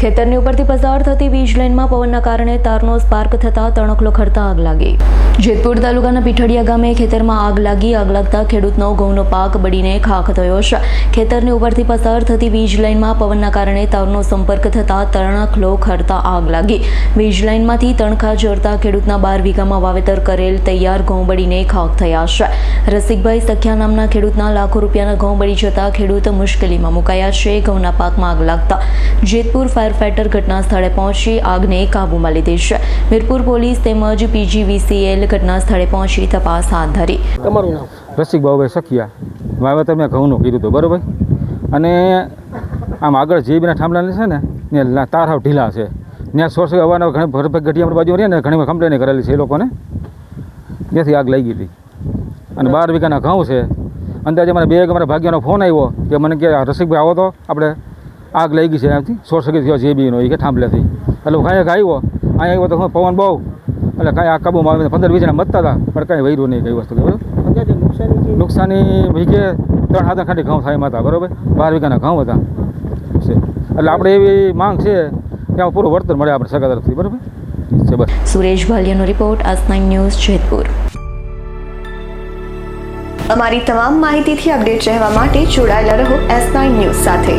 ખેતરની ઉપરથી પસાર થતી વીજ લાઇનમાં પવનના કારણે તારનો સ્પાર્ક થતાં તણકલો ખરતા આગ લાગી. જેતપુર તાલુકાના પીઠડિયા ગામે ખેતરમાં આગ લાગી, આગ લાગતા ખેડૂતનો ઘઉંનો પાક બળીને ખાખ થયો છે. ખેતરની ઉપરથી પસાર થતી વીજ લાઇનમાં પવનના કારણે તારનો સંપર્ક થતાં તણખલો ખરતા આગ લાગી. વીજ લાઇનમાંથી તણખા જરતા ખેડૂતના બાર વીઘામાં વાવેતર કરેલ તૈયાર ઘઉં બળીને ખાખ થયા છે. રસિકભાઈ સખ્યા નામના ખેડૂતના લાખો રૂપિયાના ઘઉં બળી જતા ખેડૂત મુશ્કેલીમાં મુકાયા છે, ઘઉંના પાકમાં આગ લાગતા. જેતપુર ફાયર ફાઇટર ઘટના સ્થળે પહોંચી આગને કાબૂમાં લીધી છે મીરપુર પોલીસ તેમજ પીજીવીસીએલ ઘટના સ્થળે પહોંચી તપાસ હાથ ધરી. તમારું નામ? રસિક બાબુભાઈ સખિયા. વાવેતર મેં ઘઉંનું કીધું હતું બરાબર? અને આમ આગળ જે બીના થાંભલાને છે ને ને તાર હાવ ઢીલા છે. ત્યાં સોર્સ અવારનવાર ઘણી ગઢી આપણી બાજુ રહી ને ઘણી કમ્પ્લેન કરેલી છે એ લોકોને. ત્યાંથી આગ લઈ હતી. અને બાર વીઘાના ઘઉં છે. અંદાજે મને બે અમારા ભાગ્યનો ફોન આવ્યો કે મને કે રસિકભાઈ આવો તો આપણે આગ લઈ ગઈ છે એમથી શોર્ટ સર્કિટ થયો છે એ કે થાંભલેથી. એટલે કાંઈ આવ્યો અહીંયા આવ્યો તો હું પવન બહુ. એટલે કાંઈ આ કાબુમાં આવીને પંદર વીસ જણા મતતા હતા પણ કાંઈ વૈરું નહીં કઈ વસ્તુ બરાબર? નુકસાની કે ત્રણ હાથ ખાલી ઘઉં થાય હતા બરાબર? બાર વીઘાના ઘઉં હતા. છે. એટલે આપણે એવી માંગ છે કે આ પૂરું વળતર મળે આપણે સરકાર તરફથી બરાબર? છે બસ. સુરેશ ભાલિયાનો રિપોર્ટ આજ નાઇન ન્યૂઝ જેતપુર. અમારી તમામ માહિતીથી અપડેટ રહેવા માટે જોડાયેલા રહો એસ નાઇન ન્યૂઝ સાથે.